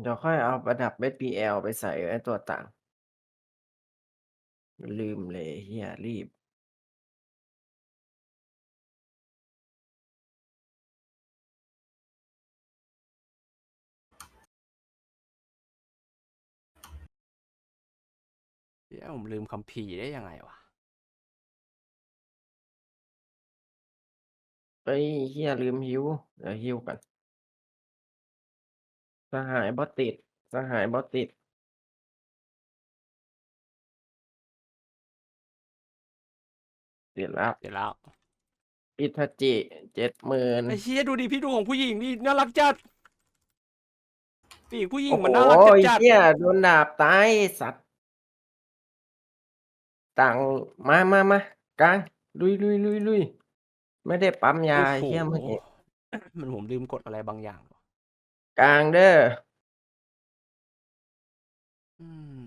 เดี๋ยวค่อยเอาประดับ SPL ไปใส่ไอ้ตัวต่าง ลืมเลยเหี้ยรีบเหี้ยผมลืมคัมภีร์ได้ยังไงวะเฮ้ยเหี้ยลืมฮิว เดี๋ยวฮิวก่อน สหายบ่ติด สหายบ่ติด ติดแล้วเดี๋ยวแล้วอิทาจิเจ็ดหมื่น ไอ้เชี่ยดูดิพี่ดูของผู้หญิงนี่น่ารักจัดปีกผู้หญิงโอ้โหมันน่ารักจัดจัดเหี้ยโดนดาบตายไอ้สัตว์ ต่างมามามากลางลุยลุยลุยลุยไม่ได้ปั๊มยาไอ้โอ้โหเหี้ยเมื่อกี้ มันผมลืมกดอะไรบางอย่าง กลางเด้อ อืม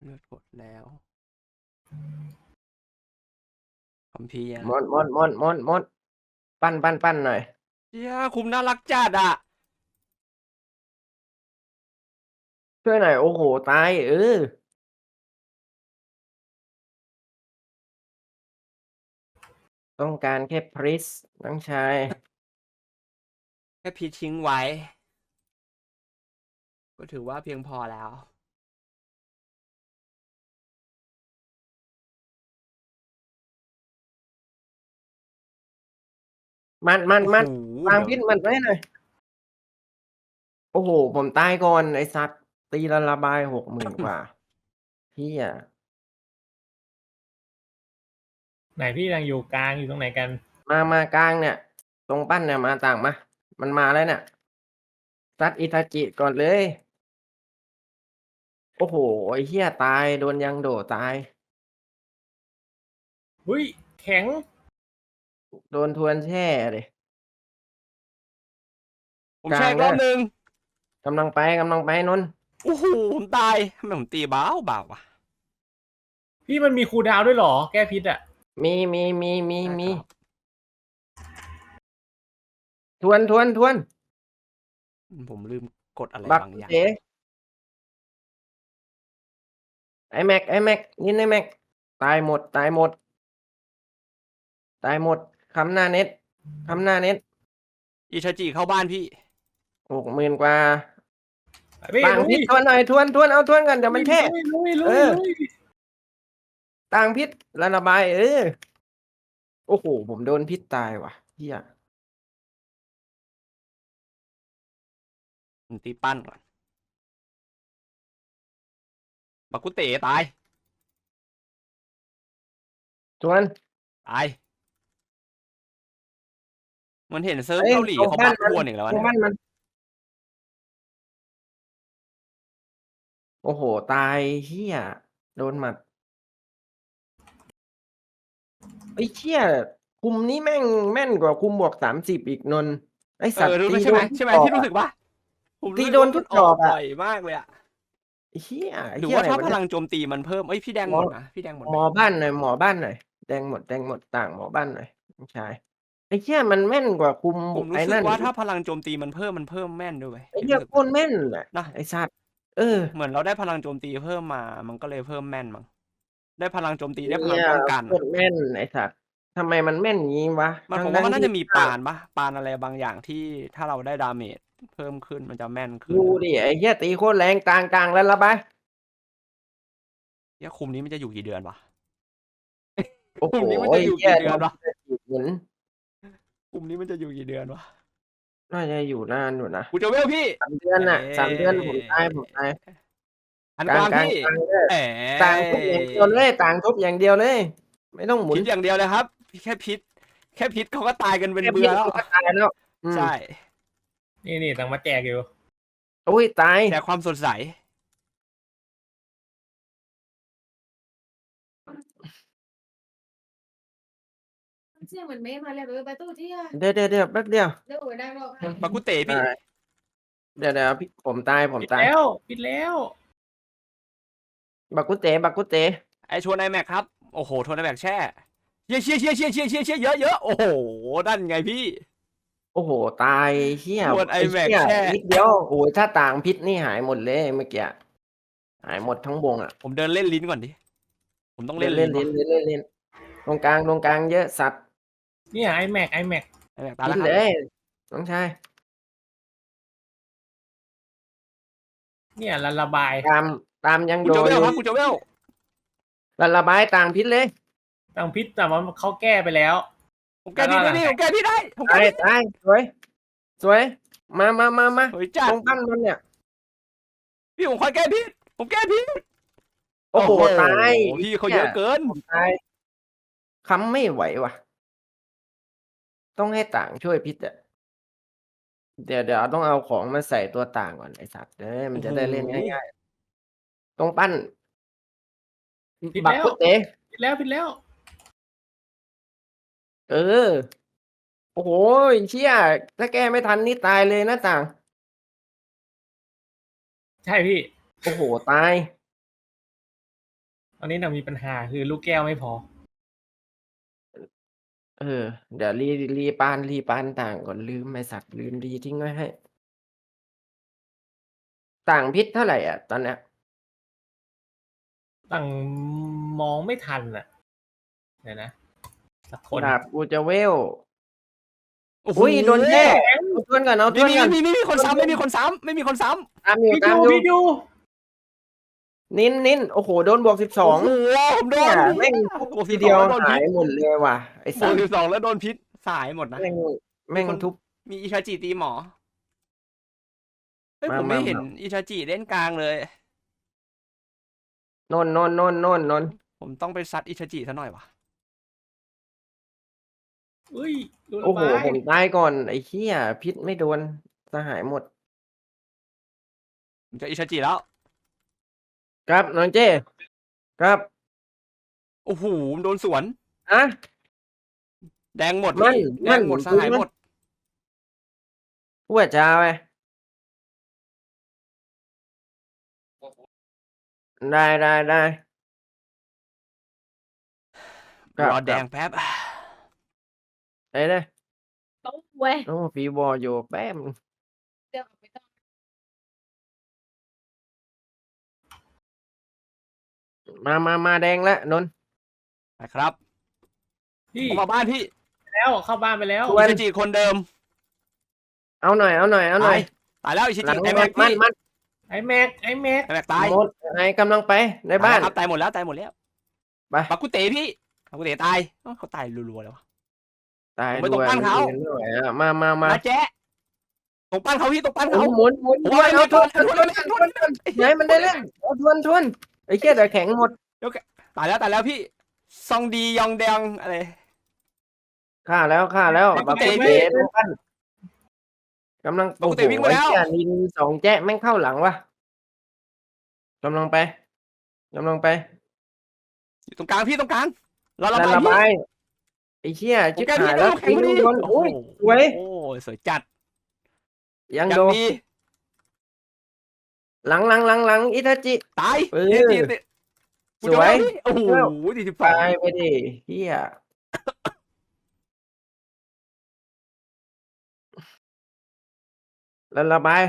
เลือดกดแล้วคัมภีร์อะมอนมอนมอนมอนมอนปั้นปั้นปั้นหน่อย เชี่ยคุมน่ารักจัดอะ ช่วยหน่อย โอ้โห ตาย เออ ต้องการแค่พริสน้องชาย แค่พีชทิ้งไว้ ก็ถือว่าเพียงพอแล้ว มันมันมันโอ้โหวางเดี๋พิยษวมันไว้หน่อยโอ้โห ผมตายก่อน ไอสัตว์ตีละระบายหกหมื่นกว่าเฮียไหนพี่ยังอยู่กลางอยู่ตรงไหนกัน มามากลางเนี่ย ตรงปั้นเนี่ยมาต่างมา มันมาแล้วเนี่ยซัดอิทาจิก่อนเลย โอ้โหไอเฮียตาย โดนยังโดตาย หุ้ย แข็ง โดนทวนแช่เลยผมกลางแช่อีกรอบนะหนึ่งกำลังไปกำลังไปนนท์โอ้โหผมตายทำไมผมตีเบาเบาวะพี่มันมีคูลดาวน์ด้วยเหรอ แก้พิษอะ มีมีมีมีมีได้ครับ ทวนทวนทวนผมลืมกดอะไรบักบางอย่างเจไอแม็กไอแม็กยินไอแม็กตายหมด ตายหมด ตายหมดคำหน้าเน็ตคำหน้าเน็ตอิชาจิเข้าบ้านพี่หกหมื่นกว่าพี่ต่างลุพิษยทวนหน่อยทวนทวนเอาทวนกันเดี๋ยวมันแค่ลุยลุยลุเอยอลุยต่างพิษละระบาย เออ โอ้โห ผมโดนพิษตายว่ะเฮีย ผมตีปั้นก่อนบักกุเต๋ตายทวน ตาย มันเห็นเซิร์ฟเอ้ยเกาหลีตรงเขาบ้าบันกมันทวนอีกแล้วตวะรงเนี่ยบ้านมัน โอ้โห ตายเฮียโดนหมัดไอ้เชี่ยคุมนี้แม่งแม่นกว่าคุมบวกสามสิบอีกนนท์ไอเอสัตว์อรู้ตีใช่ไหมโดนใช่ไหมทุกที่ดอกรู้สึกปะ ผมตีรู้สึโดนว่าทุกมัดอกอะ บ่อยมากเลยอะไอ้เฮียไอ้หรือเหี้ยว่าอะไรถ้าวะพเนี่ย ลังโจมตีมันเพิ่มเอ้ยพี่แดงหหมมอดนะพี่แดงหมดหมอบ้านหน่อยหมอบ้านหน่อยแดงหมดแดงหมดต่างหมอบ้านหน่อยน้องชายไอ้เชี่ยมันแม่นกว่าคุมผมรู้ไอ้สึนั่กนว่าอีกถ้าพลังโจมตีมันเพิ่มมันเพิ่มแม่นด้วยไอ้เหี้ยรู้สึกโคตรแม่นน่ะนะ ไอ้สัตว์เออ เหมือนเราได้พลังโจมตีเพิ่มมา มันก็เลยเพิ่มแม่นมั้ง ได้พลังโจมตีได้พลังเหี้ยป้องกัน โคตรแม่นไอ้สัตว์ทำไมมันแม่นอย่างงี้วะมันผมทั้ว่างๆมันน่าที่จะมีปานปะปานอะไรบางอย่างที่ถ้าเราได้ดาเมจ เพิ่มขึ้นมันจะแม่นขึ้นดูดิไอ้เหี้ยตีโคตรแรงกลางกลางแล้วละบายเนี่ยคุมนี้มันจะอยู่กี่เดือนวะ โอ้โหคุมนี้มันจะอยู่ไเหี้กี่เดือนวะโดนเหมือนคุมนี้มันจะอยู่กี่เดือนวะน่าจะอยู่นานอยู่นะกูจะเวลพี่สามเดือนน่ะสามเดือนผมตายผมตายอันกกลาลางงกลางพี่กลางเลยแหมต่างทุบอย่างเดียวเลยต่างทุบอย่างเดียวเลย ไม่ต้องหมุนพิษอย่างเดียวเลยครับ แค่พิษ แค่พิษเขาก็ตายกันเป็นแค่เบื่พิษอแล้วก็ตายแล้วอืมใช่ นี่นี่ตังมาแจกอยู่โอ้ยตายแต่ความสดใส เสียงเหมือนเมย์มาเลยไปตู้ที่อะเดี๋ยวเดี๋ยวเดี๋ยวแป๊บเดียวเดี๋ยวโอ้ยได้หรอกค่ะบักกุเตพี่ได้เดี๋ยวเดี๋ยวพี่ผมตายผมปิดตายแล้วปิดแล้วบักกุเตบักกุเตไอชวนไอแม็กครับ โอ้โหชวนไอแม็กแช่เชี่ยเชี่ยเชี่ยเชี่ยเชี่ยเชี่ยเชี่ยเยอะเยอะโอ้โห นั่นไงพี่ โอ้โหตายเฮียโดน iMac เหี้ยแค่ นิดเดียว โอ้ยถ้าต่างพิษนี่หายหมดเลยเมื่อกี้ หายหมดทั้งวงอะผมเดินเล่นลิ้นก่อนดิ ผมต้องเล่นเล่ลิ้นนเล่นเล่นเล่นเล่นตรงกลางตรงกลางเยอะสัตว์เนี่ยไอแม็กไอแม็กไอ้แม็กตายพิแล้วครับษเลยน้องชายเนี่ยละระบายตามตามยังกูโดจะนเวอลยู่ครับกูจะเวล ละระบายต่างพิษเลย ตังพิษแต่ว่าเขาแก้ไปแล้ว ผมแก้พี่ได้ดิผมแก้พี่ได้ผมแก้ตายพี่ตายสวย สวย มามามามาเฮ้ยจัดตรงปั้นมันเนี่ย พี่ผมคอยแก้พี่ผมแก้พี่โอ้โห ตาย พี่เขาเยอะเกิน ตายค้ำไม่ไหวว่ะ ต้องให้ต่างช่วยพิษอะเดี๋ยวเดี๋ยวต้องเอาของมาใส่ตัวต่างก่อนไอ้สัตว์เด้ยมันจะได้เล่นง่ายๆตรงปั้น ผิดบักแล้วพุเตะผิดแล้วผิดแล้ว เออ โอ้โหเชี่ยถ้าแก้ไม่ทันนี่ตายเลยนะต่าง ใช่พี่ โอ้โห ตาย ตอนนี้เรามีปัญหาคือลูกแก้วไม่พอ เออ เดี๋ยวรีรีปานรีปานต่างก่อนลืมไอสัตว์ลืมรีทิ้งไว้ให้ ต่างพิษเท่าไหร่อะ ตอนเนี้ยต่างมองไม่ทันอะเดี๋ยวนะ สักคนดาบกูจะเวลโอ้โหอุ้ยโดนแย่เอาทวนก่อนเอาทไม่วนมีก่อนไม่มีไม่มีคนซ้ำไม่มีคนซ้ำไม่มีคนซ้ำตามอยู่พี่ตามดูอยู่พี่ดูนินนินโอ้โหโดนบวกสิบสองโอ้โหผมโดเนี่ยนแม่งบวกทีสิบสเดีอยวงแล้วโดนหาพิยษหมดเลยว่ะไอ้บสัวกตว์สิบสองแล้วโดนพิษสายหมดนะ แม่งแม่งทุบ มีอิชาจิตีหมอเฮ้ยมาผมไม่มา เห็นมาอิชาจิเล่นกลางเลย นนนนนนนนนผมต้องไปซัดอิชาจิซะหน่อยวะ อุ้ยดูระโอ้โหบายผมตายก่อน ไอ้เหี้ยพิษไม่โดนสหายหมด ผมเจะอิชาจิแล้ว ครับน้องเจ้ ครับโอ้โหโดนสวนอะแดงหมดมันพี่แดงหมดมันสหายมันหมดหัวจ้าไปได้ได้ได้ ครับรอแดงครับแป๊บ ไอ้เนี่ยโต๊ะเว้ยโอ้ฟีบอลอยู่แป๊บเดี๋ยวไม่ต้องมามามาแดงแล้วนนท์ นะครับพี่ผมมาบ้านพี่แล้วเข้าบ้านไปแล้วชวน อิชาจิคนเดิมเอาหน่อยเอาหน่อยเอาหน่อยตายแล้วอิชาหลัจิงไอ้มัแม็นกมันพี่มันไอแม็กไอแม็กไอ้แม็กตายหมดไอ้กำลังไปในบ้าน ตยแล้วครับตายหมดแล้วตายหมดแล้วไปปักกุเตะพี่ปักกุเตะตายเอ้าเขาตายรัวๆเลยวะ ตายผมไปตรงด้วยบ้านเขา ไม่ไหวอะมามามามาแจ๊ะตรงปั้นเขาพี่ตรงปั้นโอ้เขาหมุนหมุนผมทวว่านไอ้เอาแม็กทวนทวนทวนทวนทวนไหนมันได้เล่นเอาทวนทวนไอ้เหี้ยเดี๋ยวแข็งหมดตายแล้วตายแล้วพี่ซองดียองแดงอะไร ฆ่าแล้วฆ่าแล้วบับักกกุกุเตะเตะในบ้านกำลังบักกุเตะวิ่งไปแล้วโอ้โหไอ้เหี้ยนินสองแจ๊ะแม่งเข้าหลังวะกำลังไปกำลังไปอยู่ตรงกลางพี่ตรงกลางเราระแล้วบายระพี่บาย ไอ้เชี่ยผมชิบแก้หาพี่ยได้แล้วลูกแข็งทิ้งพอดีโดนโอ้อุ้ยโหสวยโอ้ยสวยจัดยังยัโดงนดีหลังหลังหลังหลังอิตาจิตายเออเนี่ยเนี่ยเนี่ยกูจะสวยว่าพี่โอ้โหดีสิบสองตายไปดิเฮียแล้วระบาย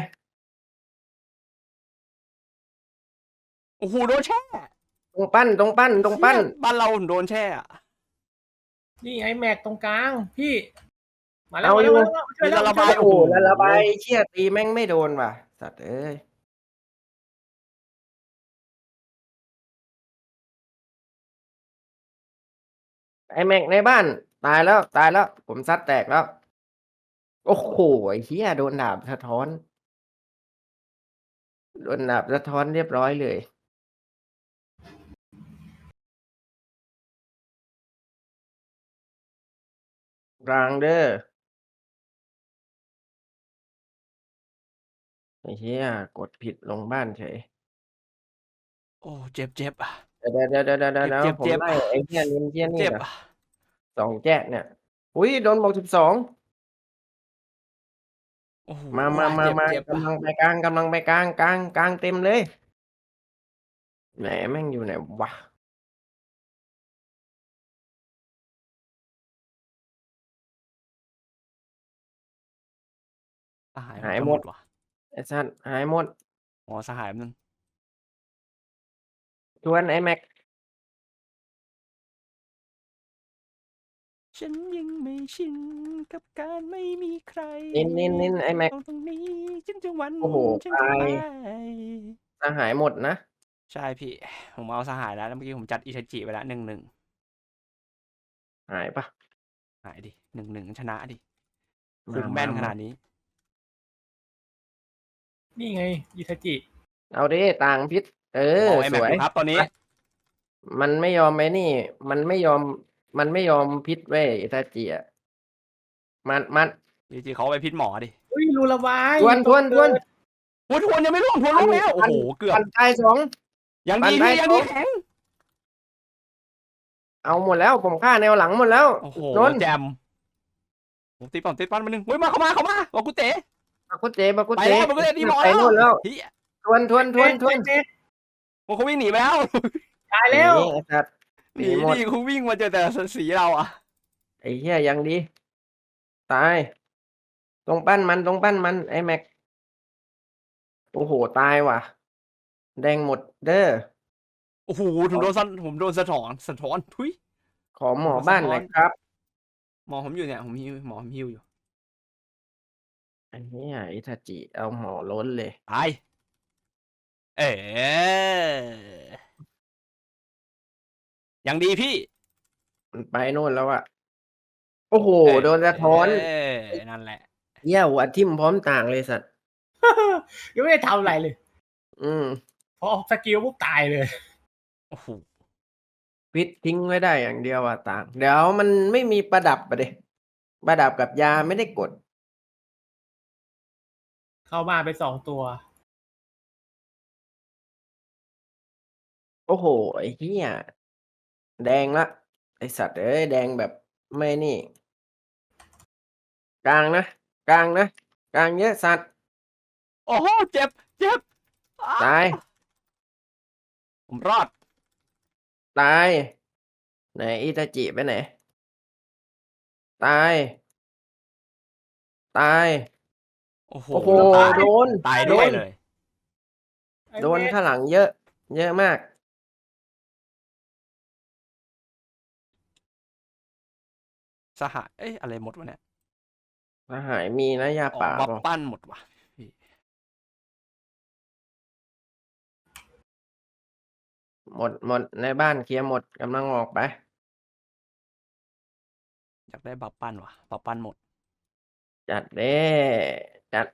โอ้โหโดนแช่ตรงปั้นตรงปั้นตรงปั้นเชี่ยบ้านเราโดนแช่อะ นี่ไอแม็กตรงกลาง พี่มาแล้วเอามาอยู่แล้วมาแล้วช่วยแล้วระช่บาวยยแล้วโอ้โหแล้วระบายเชี่ยตีแม่งไม่โดนว่ะ สัตว์เอ้ยไอแม็กในบ้าน ตายแล้วตายแล้ว ผมซัดแตกแล้ว โอ้โหไอ้เฮียโดนดาบสะท้อน โดนดาบสะท้อนเรียบร้อยเลย กลางเด้อไอ้เหี้ยกดผิดลงบ้านเฉยโอ้เจ็บเจ็บอะเดี๋ยวเดี๋ยวเดี๋ยวเดี๋ยวเดี๋ยวเจ็บผมเจ็บ ไล่ไอ้เหี้ยนินเหี้ยนี่เจ็บนะอะสองแจ๊ะเนี่ยอุ้ยโดนบอกสิบสองโอ้โหมามามาเจ็บมาเจ็บกำลังไปกลางกำลังไปกลางกลางกลางเต็มเลยไหนแม่งอยู่ไหนวะ สหายหายจะหมด ว่ะไอ้สัตว์หายหมดอ๋อสหายมันงชวนไอ้แม็ก ฉันยังไม่ชินกับการไม่มีใครนินนินนินไอ้แม็กตรงตรงนี้ฉันจะหวันโอ้โหฉันจะตาย ไปสหายหมดนะใช่พี่ ผมเอาสหายแล้วแล้วเมื่อกี้ผมจัดอิทาจิไปแล้วหนึ่งหนึ่งหายปะหายดิหนึ่งหนึ่งชนะดิมาคุมแม่นมาขนาดนี้ นี่ไงอิทาจิ เอาดิต่างพิษ เออบอกไอ้สแม็กวย อยู่ครับตอนนี้ มันไม่ยอมไอ้นี่ มันไม่ยอม มันไม่ยอมพิษเว้ยอิตาจิอะมันมันจริงๆเขาเอาไปพิษหมอดิอุ้ยรูระบายทวนทวนทวน โอ้ยทวนยังไม่ร่วงทวนลงแล้ว โอ้โห เกือบ ปันตายสอง ยังปั่ดีนไปพี่ยังดีสองแข็งเอาหมดแล้ว ผมฆ่าแนวหลังหมดแล้ว โอ้โหโดนแจมผมตีป้อมตีป้อมมาหนึ่งเฮ้ยมาเข้ามาเข้ามาบอกกูเตะ บักกุเจบักกุไปเจแล้วบอกกูเตะตีหมอไปแล้วนู่นแล้วเฮียทวนทวนทวนทวนเอ๊ะบอกเขาวิ่งหนีไปแล้วตายแล้วนี่ไอ้สัตว์หหนีนีหมดดิเขาวิ่งมาเจอแต่สีเราอะไอ้เหี้ยยังดี ตาย ตรงปั้นมันตรงปั้นมันไอ้แม็ก โอ้โห ตายว่ะ แดงหมดเด้อ โอ้โหผมโดนสันผมโดนสะท้อนสะท้อนทุย ขอหมอโอ้โหบ้านสะท้หอน่อนยครับ หมอผมอยู่เนี่ยผมฮิวหมอผมฮิวอยู่ ไอ้เหี้ยอิทาจิเอาหมอล้นเลยตายเอ๋ยังดีพี่มันไปโน่นแล้วอะโอ้โห โดนสะท้อนเออนั่นแหละเหี้ยหัวทิ่มพร้อมต่างเลยสัตว์ ยังไม่ได้ทำอะไรเลย อืมพอออกสกิลปุ๊บตายเลยโอ้โหพิษทิ้งไว้ได้อย่างเดียวอะต่าง เดี๋ยวมันไม่มีประดับอะเดประดับกับยาไม่ได้กด เข้ามาไปสองตัว โอ้โห ไอ้เหี้ย แดงละ ไอสัตว์ เอ้ย แดงแบบไม่นี่ กลางนะ กลางนะ กลางเยอะสัตว์ โอ้โห เจ็บ เจ็บอ้าตาย ผมรอด ตาย ไหนอิตาจิไปไหน ตาย ตาย โอ้โหโอ้โหตายโดน ตายด้วยโดนเลยไอ้โดนแม่ข้างหลังเยอะ เยอะมาก สหายเอ้ยอะไรหมดวะเนี่ยสหายมีนะยาออกป่าบัฟบอกปั้นหมดว่ะพี่หมดหมดในบ้านเคลียร์หมดกำลังออกไป อยากได้บัฟปั้นว่ะบัฟปั้นหมด จัดเด้ จัด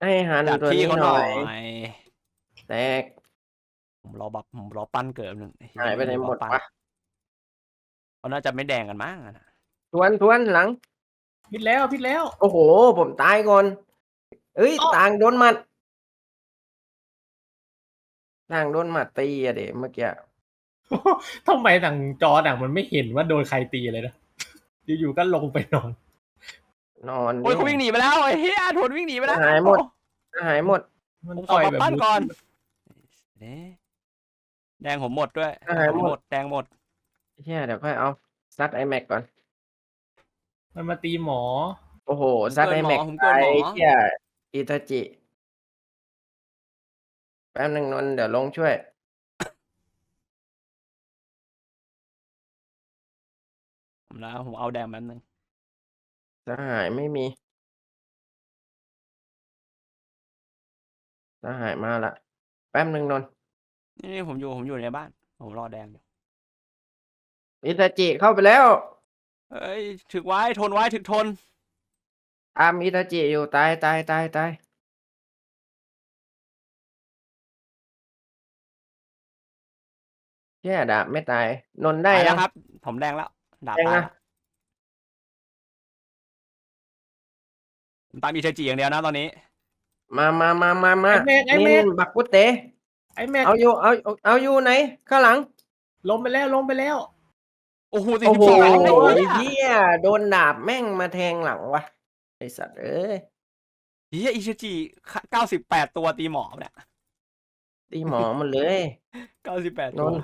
ให้หันจัดตัวพี่นี้เขาหหน่น่ออยย แตก ผมรอบัฟผมรอปั้นเกิดหนึ่งหายไปไหนหมดบัฟปั้วะ เขาน่าจะไม่แดงกันมั้งอะนะทวนทวนหลัง พิดแล้วพิดแล้ว โอ้โห ผมตายก่อน เอ้ย อ้อ ต่างโดนหมัด ต่างโดนหมัดตีอะเด็เมื่อกี้ ทำไมทางจอหนังมันไม่เห็นว่าโดนใครตีเลยนะอยู่ๆก็ลงไปนอน นอนโอ้ยเขาวิ่งหนีไปแล้วไอ้เฮียทวนวิ่งหนีไปแล้วหายหมด หายหมด มันผมขต่ออยบัฟแบบปั้นมุดก่อนเด้แดงผมหมดด้วยหายหมดหมดแดงหมดเฮียเดี๋ยวค่อยเอาซัดไอแม็กก่อน มันมาตีหมอ โอ้โหผมซัดเกิไอนหมอแม็กผมไปเกินหมอเฮียอิตาจิแป๊บนึงนนท์เดี๋ยวลงช่วยผมนะผมเอาแดงแป๊บนึง สหายไม่มี สหายมาละ แป๊บนึงนนท์นี่ผมอยู่ผมอยู่ในบ้าน ผมรอแดงอยู่ อิตาจิเข้าไปแล้ว เอ้ยถึกไว้ทนไว้ถึกทน ตามอิตาจิอยู่ตายตายตายตายแย่ดาบไม่ตาย นนท์ได้ได้ยัแล้วง ครับ ผมแดงแล้วดาบแดงตายนะ แล้ว ผมตามอีเทจิอย่างเดียวนะตอนนี้ มามามามามาไอ้แม็กไอ้นี่แม็กบักกุเตะไอ้แม็กเอาอยู่เอาเอาเอาอยู่ไหนข้างหลังล้มไปแล้วล้มไปแล้ว โอ้โหสี่โอ้สิบโหสองไอ้ไอ้เหี้ยเหี้ยโดนดาบแม่งมาแทงหลังวะไอสัตว์เอ้ยเฮียอีเทจิเก้าสิบแปดตัวตีหมอเนี่ยตีหมอหมันเลย เก้าสิบแปดนตัวนท์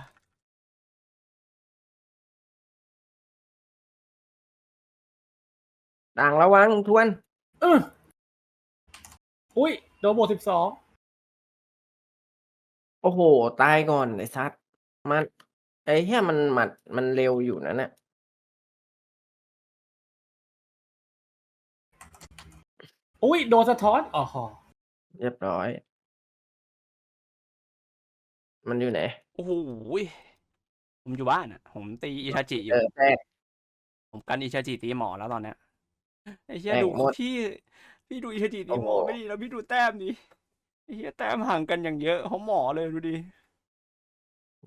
ต่างระวังทวน เอออุ้ย โดนบวกสิบสองโอ้โห ตายก่อนไอ้สัตว์มันไอ้เหี้ยมันหมัดมันเร็วอยู่นะเนี่ยอุ้ย โดนสะท้อนอ๋อหอเรียบร้อย มันอยู่ไหน โอ้โหผมอยู่บ้านอะ ผมตีอิชาจิอเอยู่อแตกผมกันอิชาจิตีหมอแล้วตอนเนี้ย ไอ้เหี้ยแตกดูหมด พี่ พี่ดูอิชาจิตีหมอโอ้โหไม่ดีแล้วพี่ดูแต้มดิไอ้เหี้ยแต้มห่างกันอย่างเยอะเขาหมอเลยดูดิ